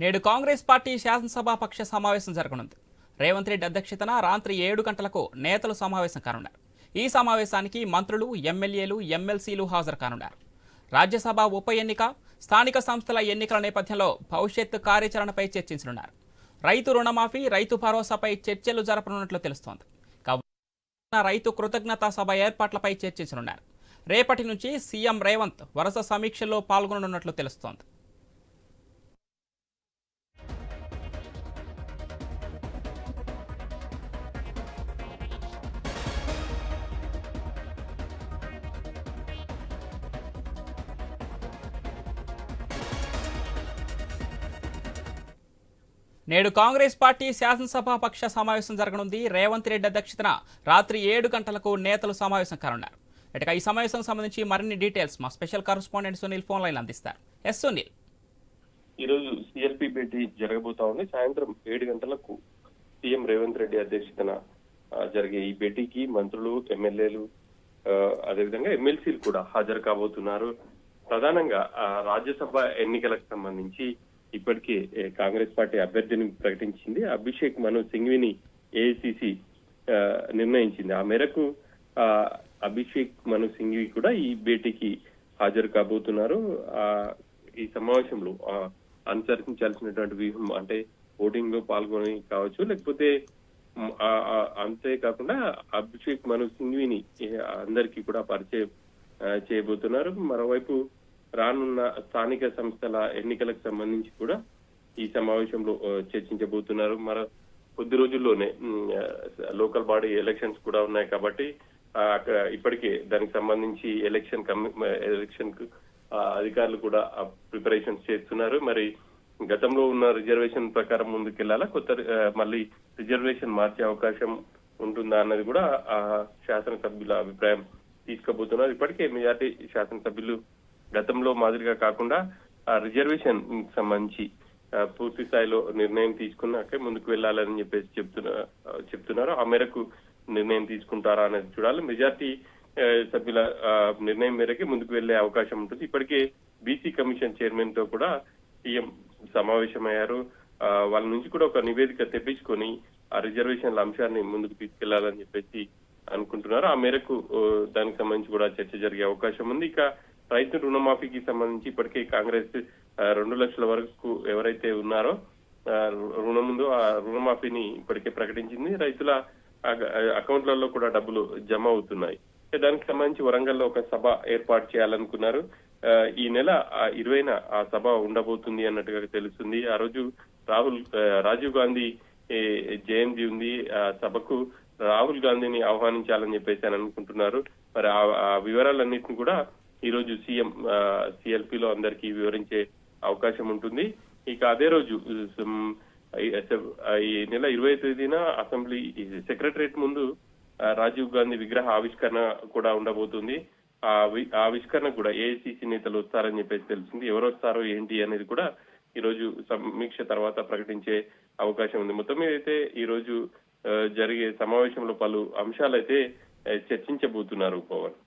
నేడు కాంగ్రెస్ పార్టీ శాసనసభ పక్ష సమావేశం జరగనుంది. రేవంత్ రెడ్డి అధ్యక్షతన రాత్రి ఏడు గంటలకు నేతలు సమావేశం కానున్నారు. ఈ సమావేశానికి మంత్రులు ఎమ్మెల్యేలు ఎమ్మెల్సీలు హాజరు కానున్నారు. రాజ్యసభ ఉప ఎన్నిక స్థానిక సంస్థల ఎన్నికల నేపథ్యంలో భవిష్యత్తు కార్యాచరణపై చర్చించనున్నారు. రైతు రుణమాఫీ రైతు భరోసాపై చర్చలు జరపనున్నట్లు తెలుస్తోంది. రైతు కృతజ్ఞతా సభ ఏర్పాట్లపై చర్చించనున్నారు. రేపటి నుంచి సీఎం రేవంత్ వరుస సమీక్షల్లో పాల్గొననున్నట్లు తెలుస్తోంది. నేడు కాంగ్రెస్ పార్టీ శాసనసభ పక్ష సమావేశం జరగనుంది. రేవంత్ రెడ్డి అధ్యక్షతన రాత్రి ఏడు గంటలకు నేతలు సమావేశం కానున్నారు. ఇటుక ఈ సమావేశం సంబంధించి మరిన్ని డీటెయిల్స్ మా special correspondent Sunil phone line అందిస్తారు. ఎస్ సునీల్. ఈ రోజు భేటీ జరగబోతా ఉంది. సాయంత్రం ఏడు గంటలకు సీఎం రేవంత్ రెడ్డి అధ్యక్షతన జరిగే ఈ భేటీకి మంత్రులు ఎమ్మెల్యేలు అదేవిధంగా ఎమ్మెల్సీలు కూడా హాజరు కాబోతున్నారు. ప్రధానంగా రాజ్యసభ ఎన్నికలకు సంబంధించి ఇప్పటికే కాంగ్రెస్ పార్టీ అభ్యర్థిని ప్రకటించింది. అభిషేక్ మను సింఘ్విని ఏఐసిసి నిర్ణయించింది. ఆ మేరకు ఆ, అభిషేక్ మను సింఘ్వి కూడా ఈ భేటీకి హాజరు కాబోతున్నారు. ఆ ఈ సమావేశంలో అనుసరించాల్సినటువంటి వ్యూహం అంటే ఓటింగ్లో పాల్గొని కావచ్చు లేకపోతే అంతేకాకుండా అభిషేక్ మను సింఘ్విని అందరికీ కూడా పరిచయం చేయబోతున్నారు. మరోవైపు రానున్న స్థానిక సంస్థల ఎన్నికలకు సంబంధించి కూడా ఈ సమావేశంలో చర్చించబోతున్నారు. మరి కొద్ది రోజుల్లోనే లోకల్ బాడీ ఎలక్షన్స్ కూడా ఉన్నాయి కాబట్టి అక్కడ ఇప్పటికే దానికి సంబంధించి ఎలక్షన్ కమి ఎలక్షన్ అధికారులు కూడా ప్రిపరేషన్స్ చేస్తున్నారు. మరి గతంలో ఉన్న రిజర్వేషన్ ప్రకారం ముందుకెళ్ళాలా? కొత్త మళ్ళీ రిజర్వేషన్ మార్చే అవకాశం ఉంటుందా అన్నది కూడా ఆ శాసనసభ్యుల అభిప్రాయం తీసుకోబోతున్నారు. ఇప్పటికే మెజార్టీ శాసనసభ్యులు గతంలో మాదిరిగా కాకుండా ఆ రిజర్వేషన్ సంబంధించి పూర్తి స్థాయిలో నిర్ణయం తీసుకున్నాకే ముందుకు వెళ్ళాలని చెప్పేసి చెప్తున్నా చెప్తున్నారు. ఆ మేరకు నిర్ణయం తీసుకుంటారా అనేది చూడాలి. మెజార్టీ సభ్యుల ఆ, నిర్ణయం మేరకే ముందుకు వెళ్ళే అవకాశం ఉంటుంది. ఇప్పటికే బీసీ కమిషన్ చైర్మన్తో కూడా సీఎం సమావేశమయ్యారు. వాళ్ళ నుంచి కూడా ఒక నివేదిక తెప్పించుకొని ఆ రిజర్వేషన్ల అంశాన్ని ముందుకు తీసుకెళ్ళాలని చెప్పేసి అనుకుంటున్నారు. ఆ మేరకు దానికి సంబంధించి కూడా చర్చ జరిగే అవకాశం ఉంది. ఇక రైతు రుణమాఫీకి సంబంధించి ఇప్పటికే కాంగ్రెస్ రెండు లక్షల వరకు ఎవరైతే ఉన్నారో ఆ, రుణం ముందు ఆ రుణమాఫీని ఇప్పటికే ప్రకటించింది. రైతుల అకౌంట్లలో కూడా డబ్బులు జమ అవుతున్నాయి. దానికి సంబంధించి వరంగల్లో ఒక సభ ఏర్పాటు చేయాలనుకున్నారు. ఆ, ఈ నెల ఇరవైన ఆ సభ ఉండబోతుంది అన్నట్టుగా తెలుస్తుంది. ఆ రోజు రాహుల్ ఆ, రాజీవ్ గాంధీ జయంతి ఉంది. ఆ సభకు రాహుల్ గాంధీని ఆహ్వానించాలని చెప్పేసి అని అనుకుంటున్నారు. మరి ఆ- ఆ వివరాలన్నింటిని కూడా ఈ రోజు సీఎం సిఎల్పిలో అందరికీ వివరించే అవకాశం ఉంటుంది. ఇక అదే రోజు ఈ నెల ఇరవై తేదీన అసెంబ్లీ సెక్రటరేట్ ముందు రాజీవ్ గాంధీ విగ్రహ ఆవిష్కరణ కూడా ఉండబోతుంది. ఆ వి- ఆవిష్కరణ కూడా ఏఐసిసి నేతలు వస్తారని చెప్పేసి తెలిసింది. ఎవరు వస్తారో ఏంటి అనేది కూడా ఈ రోజు సమీక్ష తర్వాత ప్రకటించే అవకాశం ఉంది. మొత్తం మీద అయితే ఈ రోజు జరిగే సమావేశంలో పలు అంశాలైతే చర్చించబోతున్నారు పవన్.